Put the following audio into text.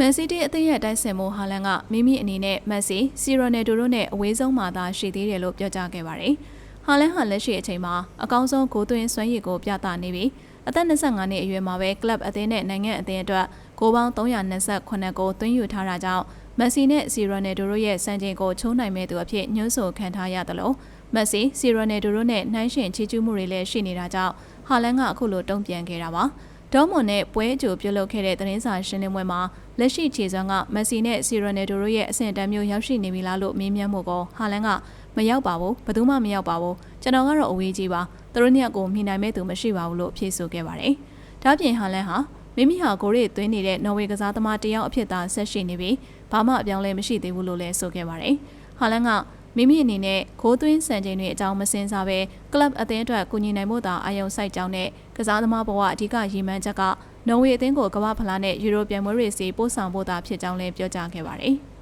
မန်စီးတီးအသင်းရဲ့တိုက်ဆင်မှုဟာလန်ကမိမိအနေနဲ့မက်ဆီစီရိုနယ်ဒိုတို့နဲ့အဝေးဆုံးမှာသာရှိသေးတယ်လို့ပြောကြားခဲ့ပါတယ်။ဟာလန်ဟာလက်ရှိအချိန်မှာအကောင်းဆုံးဂိုးသွင်းစွမ်းရည်ကိုပြသနေပြီးအသက်25နှစ်အရွယ်မှာပဲကလပ်အသင်းနဲ့နိုင်ငံအသင်းအတွက်ဂိုးပေါင်း328ကိုသွင်းယူထားတာကြောင့်မက်ဆီနဲ့စီရိုနယ်ဒိုတို့ရဲ့စံချိန်ကိုချိုးနိုင်မဲ့သူအဖြစ်ညွှန်းဆိုခံထားရတယ်လို့မက်ဆီစီရိုနယ်ဒိုတို့နဲ့နှိုင်းယှဉ်ချီးကျူးမှုတွေလည်းရှိနေတာကြောင့်ဟာလန်ကအခုလိုတုံ့ပြန်ခဲ့တာပါ။ ဒေါမွန်နဲ့ပွဲအကြိုပြုလုပ်ခဲ့တဲ့သတင်းစာရှင်းလင်းပွဲမှာလက်ရှိခြေစွမ်းကမက်ဆီနဲ့စီရိုနယ်ဒိုတို့ရဲ့အဆင့်တန်းမျိုးရောက်ရှိနေပြီလားလို့မေးမြန်းမှုကိုဟာလန်ကမရောက်ပါဘူးဘယ်သူမှမရောက်ပါဘူးကျွန်တော်ကတော့အဝေးကြီးပါသူတို့နှစ်ယောက်ကိုမိနိုင်မဲ့သူမရှိပါဘူးလို့ဖြေဆိုခဲ့ပါတယ်။ဒါ့ပြင်ဟာလန်ဟာမိမိဟာကိုရီသွင်းနေတဲ့နော်ဝေကစားသမားတယောက်အဖြစ်သာဆက်ရှိနေပြီးဘာမှအပြောင်းလဲမရှိသေးဘူးလို့လည်းဆိုခဲ့ပါတယ်။ဟာလန်က မိမိအနေနဲ့ခိုးသွင်းစံချိန်တွေအကြောင်းမစင်စားပဲကလပ်အသင်းအတွက်ကူညီနိုင်ဖို့သာအာရုံစိုက်ကြောင်းနဲ့ကစားသမားဘဝအဓိကရည်မှန်းချက်ကနော်ဝေအသင်းကိုကမ္ဘာဖလားနဲ့ယူရိုပြန်ပွဲတွေစီပို့ဆောင်ဖို့သာဖြစ်ကြောင်းလည်းပြောကြားခဲ့ပါတယ်။